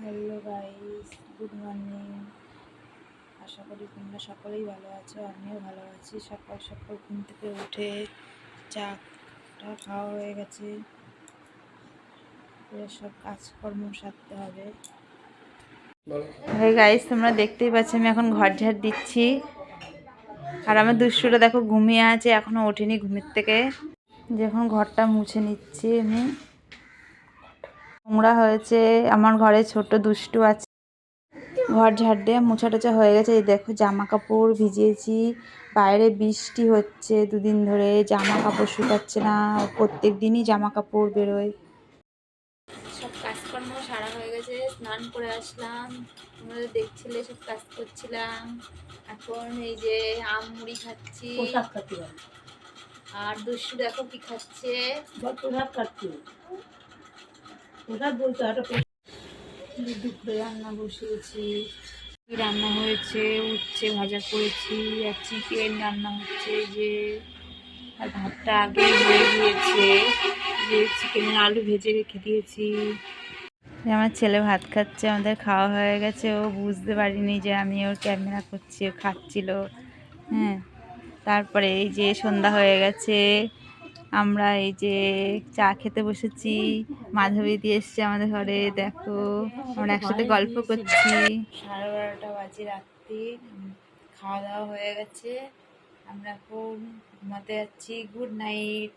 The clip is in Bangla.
Hello guys good morning. আশা করি তোমরা সকলেই ভালো আছো আমিও ভালো আছি। সকাল সকাল ঘুম থেকে উঠে চাটা খাওয়া হয়ে গেছে। সব কাজকর্ম সারতে হবে। আরে গাইস তোমরা দেখতেই পাচ্ছ আমি এখন ঘর ঝাড় দিচ্ছি। আর আমার দুষ্টুটা দেখো ঘুমিয়ে আছে এখনও ওঠেনি ঘুমের থেকে। যখন ঘরটা মুছে নিচ্ছি আমি। নোংরা হয়েছে আমার ঘরে ছোট দুষ্টু আছে। ঘর ঝাড় দিয়ে মোছা টোছা হয়ে গেছে। এই দেখো জামা কাপড় ভিজিয়েছি। বাইরে বৃষ্টি হচ্ছে দুদিন ধরে জামা কাপড় শুকাচ্ছে না প্রত্যেক দিনই জামা কাপড় বেরোয়। সব কাজকর্ম সারা হয়ে গেছে স্নান করে আসলাম। তোমরা দেখছিলে সব কাজ করছিলাম। এখন এই যে আম মুড়ি খাচ্ছি। পোশাক কাটতে হবে আর দুষ্টু দেখো কি খাচ্ছে। বল বলতে একটা দুপুরে রান্না বসিয়েছি রান্না হয়েছে উচ্ছে ভাজা করেছি আর চিকেন রান্না হচ্ছে যে আর ভাতটা আগে হয়ে গিয়েছে যে চিকেনের আলু ভেজে রেখে দিয়েছি। আমার ছেলে ভাত খাচ্ছে আমাদের খাওয়া হয়ে গেছে ও বুঝতে পারিনি যে আমি ওর ক্যামেরা করছি ও খাচ্ছিল। হ্যাঁ তারপরে এই যে সন্ধ্যা হয়ে গেছে আমরা এই যে চা খেতে বসেছি, মাধবী দিয়ে এসছে আমাদের ঘরে, দেখো, আমরা একসাথে গল্প করছি। সাড়ে বারোটা বাজে রাত্রি, খাওয়া দাওয়া হয়ে গেছে। আমরা এখন ঘুমাতে যাচ্ছি। Good night.